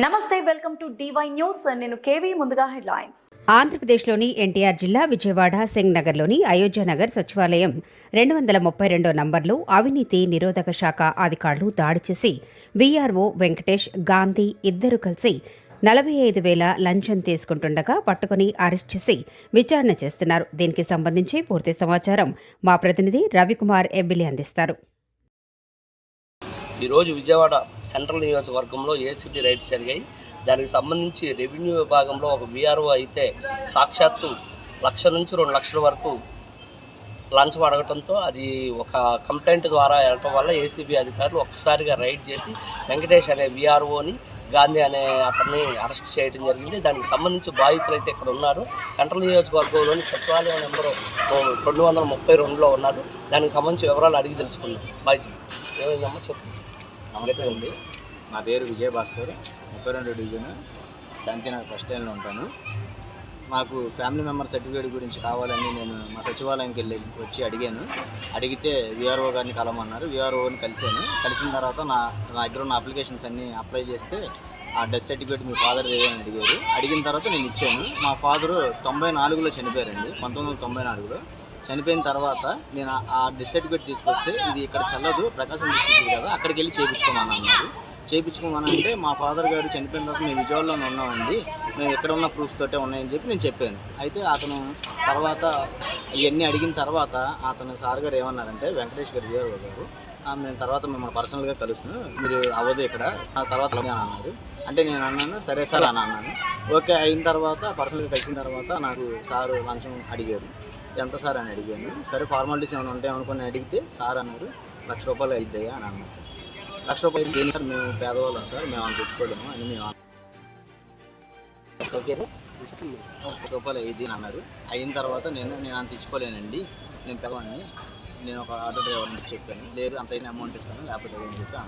నమస్తే welcome to DY news నేను KV ముందుగా హెడ్లైన్స్. ఆంధ్రప్రదేశ్లోని ఎన్టీఆర్ జిల్లా విజయవాడ సింగ్ నగర్లోని అయోధ్యనగర్ సచివాలయం రెండు వందల ముప్పై రెండో నంబర్లో అవినీతి నిరోధక శాఖ అధికారులు దాడి చేసి వీఆర్ఓ వెంకటేష్ గాంధీ ఇద్దరు కలిసి నలభై ఐదు వేల లంచం తీసుకుంటుండగా పట్టుకుని అరెస్ట్ చేసి విచారణ చేస్తున్నారు. దీనికి సంబంధించి పూర్తి సమాచారం మా ప్రతినిధి రవికుమార్ ఎబ్బిలి అందిస్తారు. ఈరోజు విజయవాడ సెంట్రల్ నియోజకవర్గంలో ఏసీబీ రైడ్స్ జరిగాయి. దానికి సంబంధించి రెవెన్యూ విభాగంలో ఒక బీఆర్ఓ అయితే సాక్షాత్తు లక్ష నుంచి రెండు లక్షల వరకు లంచం అడగటంతో అది ఒక కంప్లైంట్ ద్వారా వెళ్ళటం వల్ల ఏసీబీ అధికారులు ఒక్కసారిగా రైడ్ చేసి వెంకటేష్ అనే బీఆర్ఓని గాంధీ అనే అతన్ని అరెస్ట్ చేయడం జరిగింది. దానికి సంబంధించి బాధితులు అయితే ఇక్కడ ఉన్నారు. సెంట్రల్ నియోజకవర్గంలోని సచివాలయం నెంబరు రెండు వందల ముప్పై రెండులో ఉన్నారు. దానికి సంబంధించి వివరాలు అడిగి తెలుసుకున్నాం బాధితులు. ఏమైందమ్మా చెప్పు. నమస్తే అండి. నా పేరు విజయ భాస్కర్ ముప్పై రెండు డివిజన్ శాంతినగర్ ఫస్ట్ టైంలో ఉంటాను. మాకు ఫ్యామిలీ మెంబర్ సర్టిఫికేట్ గురించి కావాలని నేను మా సచివాలయంకి వెళ్ళి వచ్చి అడిగాను. అడిగితే విఆర్ఓ గారిని కలవమన్నారు. విఆర్ఓని కలిశాను. కలిసిన తర్వాత నా నా దగ్గర ఉన్న అప్లికేషన్స్ అన్నీ అప్లై చేస్తే ఆ డెత్ సర్టిఫికేట్ మీ ఫాదర్ ఏదని అడిగారు. అడిగిన తర్వాత నేను ఇచ్చాను. మా ఫాదరు తొంభై నాలుగులో చనిపోయారండి. పంతొమ్మిది వందల తొంభై నాలుగులో. చనిపోయిన తర్వాత నేను ఆ- ఆ డెత్ సర్టిఫికేట్ తీసుకొస్తే ఇది ఇక్కడ చల్లదు ప్రకాశం డిస్ట్రిక్ట్ కదా అక్కడికి వెళ్ళి చేయించుకోమని అన్నారు. చేయించుకోమని అంటే మా ఫాదర్ గారు చనిపోయిన తర్వాత మేము విజయవాడలోనే ఉన్నామండి. మేము ఎక్కడ ఉన్న ప్రూఫ్స్ తోటే ఉన్నాయని చెప్పి నేను చెప్పాను. అయితే అతను తర్వాత ఇవన్నీ అడిగిన తర్వాత అతను సార్ గారు ఏమన్నారంటే వెంకటేష్ గారు గారు నేను మేము తర్వాత మిమ్మల్ని పర్సనల్గా కలుస్తున్నాం. మీరు అవ్వదు ఇక్కడ. ఆ తర్వాత అన్నారు. అంటే నేను అన్నాను సరే సార్ అని అన్నాను. ఓకే అయిన తర్వాత పర్సనల్గా కలిసిన తర్వాత నాకు సారు లంచం అడిగారు. ఎంత సార్ అని అడిగాను. సరే ఫార్మాలిటీస్ ఏమైనా ఉంటాయి అనుకుని అడిగితే సార్ అన్నారు లక్ష రూపాయలు అయిద్దయ్యా అని అన్నారు సార్. లక్ష రూపాయలు దేని సార్? మేము పేదవాళ్ళం సార్ మేము అంత తెచ్చుకోలేము అని మేము ఓకేనా లక్ష రూపాయలు అయ్యింది అని అన్నారు. అయిన తర్వాత నేను నేను అంత ఇచ్చుకోలేనండి నేను పిలవండి నేను ఒక ఆటో డ్రైవర్ని చెప్పాను. లేదు అంత అయిన అమౌంట్ ఇస్తాను లేకపోతే అని చెప్పి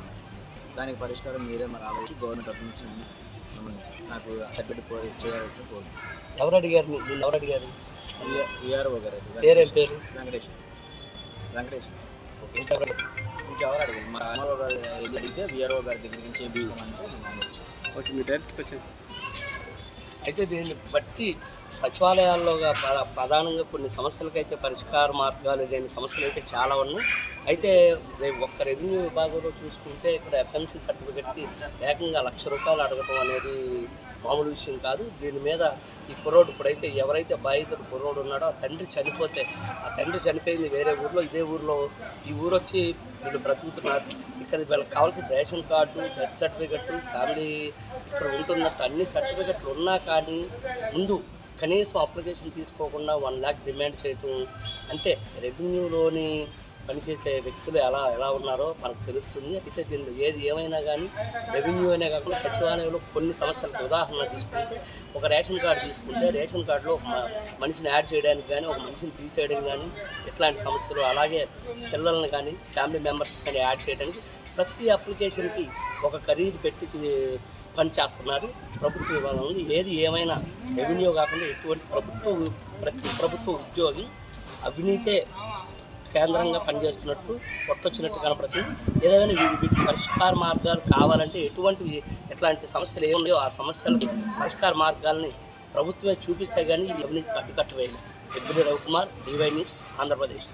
దానికి పరిష్కారం మీరే మరి ఆలోచించి గవర్నమెంట్ తరఫు నుంచి నాకు సర్టిఫికేట్ పో చేయాల్సిన కోరుతున్నాను ఎవరు అడిగారు నీ- నిన్ను ఎవరు అడిగారు విఆర్ఓ గారు. పేరేం పేరు? వెంకటేష్. వెంకటేష్. ఇంకెవరు ఇంకెవరు అడిగారు? మా ఎంఆర్ఓ గారు ఇది అడిగితే విఆర్ఓ గారి దగ్గర నుంచి చేయించుకోమంటే ఓకే మీ డైరెక్ట్కి వచ్చాను అయితే దీన్ని బట్టి సచివాలయాల్లో ప్రధానంగా కొన్ని సమస్యలకైతే పరిష్కార మార్గాలు లేని సమస్యలు అయితే చాలా ఉన్నాయి. అయితే రేపు ఒక్క రెవెన్యూ విభాగంలో చూసుకుంటే ఇక్కడ ఎఫ్ఎంసీ సర్టిఫికెట్కి ఏకంగా లక్ష రూపాయలు అడగటం అనేది మామూలు విషయం కాదు. దీని మీద ఈ కుర్రోడు ఇప్పుడైతే ఎవరైతే బాధితుడు కుర్రోడు ఉన్నాడో ఆ తండ్రి చనిపోతే ఆ తండ్రి చనిపోయింది వేరే ఊర్లో ఇదే ఊర్లో ఈ ఊరు వచ్చి వీళ్ళు బ్రతుకుతున్నారు. ఇక్కడ వీళ్ళకి కావాల్సిన ration card death certificate family ఇక్కడ ఉంటున్నట్టు అన్ని సర్టిఫికెట్లు ఉన్నా కానీ ముందు కనీసం అప్లికేషన్ తీసుకోకుండా వన్ ల్యాక్ డిమాండ్ చేయటం అంటే రెవెన్యూలోని పనిచేసే వ్యక్తులు ఎలా ఎలా ఉన్నారో మనకు తెలుస్తుంది. అయితే దీనిలో ఏది ఏమైనా కానీ రెవెన్యూ అనే కాకుండా సచివాలయంలో కొన్ని సమస్యలకు ఉదాహరణ తీసుకుంటే ఒక రేషన్ కార్డు తీసుకుంటే రేషన్ కార్డులో ఒక మ- మనిషిని యాడ్ చేయడానికి కానీ ఒక మనిషిని తీసేయడం కానీ ఇట్లాంటి సమస్యలు అలాగే పిల్లల్ని కానీ ఫ్యామిలీ మెంబర్స్ కానీ యాడ్ చేయడానికి ప్రతి అప్లికేషన్కి ఒక ఖరీదు పెట్టి పనిచేస్తున్నారు. ప్రభుత్వ విభాగం ఉంది. ఏది ఏమైనా రెవెన్యూ కాకుండా ఎటువంటి ప్రభుత్వ ప్రతి ప్రభుత్వ ఉద్యోగి అవినీతే కేంద్రంగా పనిచేస్తున్నట్టు కొట్టొచ్చినట్టు కనపడుతుంది. ఏదైనా వీటి పరిష్కార మార్గాలు కావాలంటే ఎటువంటి ఎట్లాంటి సమస్యలు ఏమున్నాయో ఆ సమస్యలకి పరిష్కార మార్గాల్ని ప్రభుత్వమే చూపిస్తే కానీ ఈ అవినీతికి అడ్డుకట్టవేయాలి ఎబ్బుడి రవికుమార్ డివై న్యూస్ ఆంధ్రప్రదేశ్.